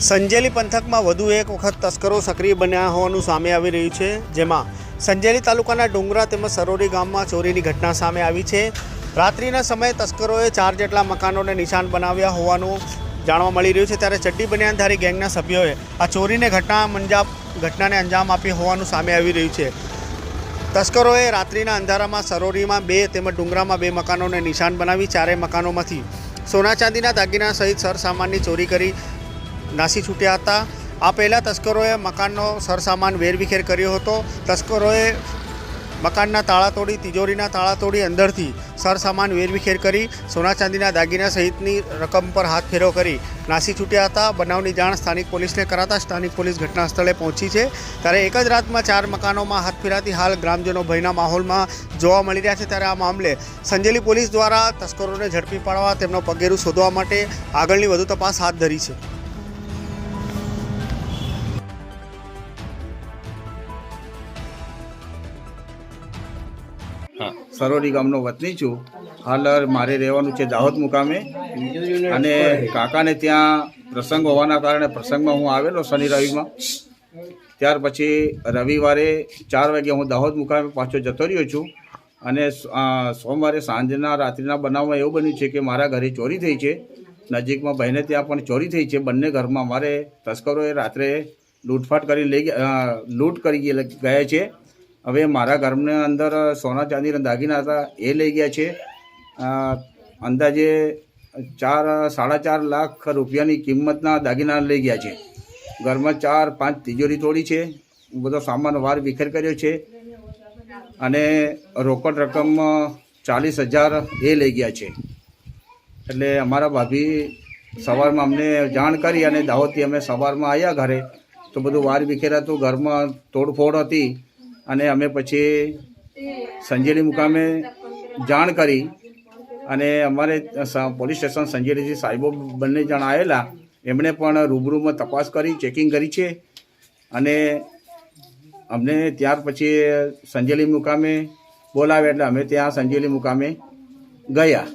સંજેલી પંથકમાં વધુ એક વખત તસ્કરો સક્રિય બન્યા હોવાનું સામે આવી રહ્યું છે. જેમાં સંજેલી તાલુકાના ડુંગરા તેમજ સરોરી ગામમાં ચોરીની ઘટના સામે આવી છે. રાત્રિના સમયે તસ્કરોએ ચાર જેટલા મકાનોને નિશાન બનાવ્યા હોવાનું જાણવા મળી રહ્યું છે. ત્યારે ચડ્ડી બનિયાનધારી ગેંગના સભ્યોએ આ ચોરીને ઘટના મંજામ ઘટનાને અંજામ આપી હોવાનું સામે આવી રહ્યું છે. તસ્કરોએ રાત્રિના અંધારામાં સરોરીમાં બે તેમજ ડુંગરામાં બે મકાનોને નિશાન બનાવી ચારેય મકાનોમાંથી સોના ચાંદીના દાગીના સહિત સરસામાનની ચોરી કરી નાસી છૂટ્યા હતા. આ પહેલાં તસ્કરોએ મકાનનો સરસામાન વેરવિખેર કર્યો હતો. તસ્કરોએ મકાનના તાળા તોડી, તિજોરીના તાળા તોડી અંદરથી સરસામાન વેરવિખેર કરી, સોના ચાંદીના દાગીના સહિતની રકમ પર હાથ ફેરો કરી નાસી છૂટ્યા હતા. બનાવની જાણ સ્થાનિક પોલીસને કરાતા સ્થાનિક પોલીસ ઘટના સ્થળે પહોંચી છે. ત્યારે એક જ રાતમાં ચાર મકાનોમાં હાથ ફેરાતી હાલ ગ્રામજનો ભયના માહોલમાં જોવા મળી રહ્યા છે. ત્યારે આ મામલે સંજેલી પોલીસ દ્વારા તસ્કરોને ઝડપી પાડવા તેમનો પગેરું શોધવા માટે આગળની વધુ તપાસ હાથ ધરી છે. સરોડી ગામનો વતની છું. હાલ મારે રહેવાનું છે દાહોદ મુકામે. અને કાકાને ત્યાં પ્રસંગ હોવાના કારણે પ્રસંગમાં હું આવેલો શનિ રવિમાં. ત્યાર પછી રવિવારે ચાર વાગે હું દાહોદ મુકામે પાછો જતો રહ્યો છું. અને સોમવારે સાંજના રાત્રિના બનાવમાં એવું બન્યું છે કે મારા ઘરે ચોરી થઈ છે. નજીકમાં બહેને ત્યાં પણ ચોરી થઈ છે. બંને ઘરમાં મારે તસ્કરોએ રાત્રે લૂંટફાટ કરી લઈ લૂંટ કરી ગયા છે. હવે મારા ઘરની અંદર સોના ચાંદીના દાગીના હતા, એ લઈ ગયા છે. અંદાજે ચાર, સાડા ચાર લાખ રૂપિયાની કિંમતના દાગીના લઈ ગયા છે. ઘરમાં ચાર, પાંચ તિજોરી તોડી છે. બધો સામાન વાર વિખેર કર્યો છે. અને રોકડ રકમ ચાલીસ હજાર એ લઈ ગયા છે. એટલે અમારા ભાભી સવારમાં અમને જાણ કરી અને દાહોદથી અમે સવારમાં આવ્યા ઘરે. તો બધું વાર વિખેર હતું ઘરમાં તોડફોડ હતી. અને અમે પછી સંજેલી મુકામે જાણ કરી અને અમારે પોલીસ સ્ટેશન સંજેલીથી સાહેબો બંને જણ આવેલા એમણે પણ રૂબરૂમાં તપાસ કરી, ચેકિંગ કરી છે. અને અમને ત્યાર પછી સંજેલી મુકામે બોલાવ્યા એટલે અમે ત્યાં સંજેલી મુકામે ગયા.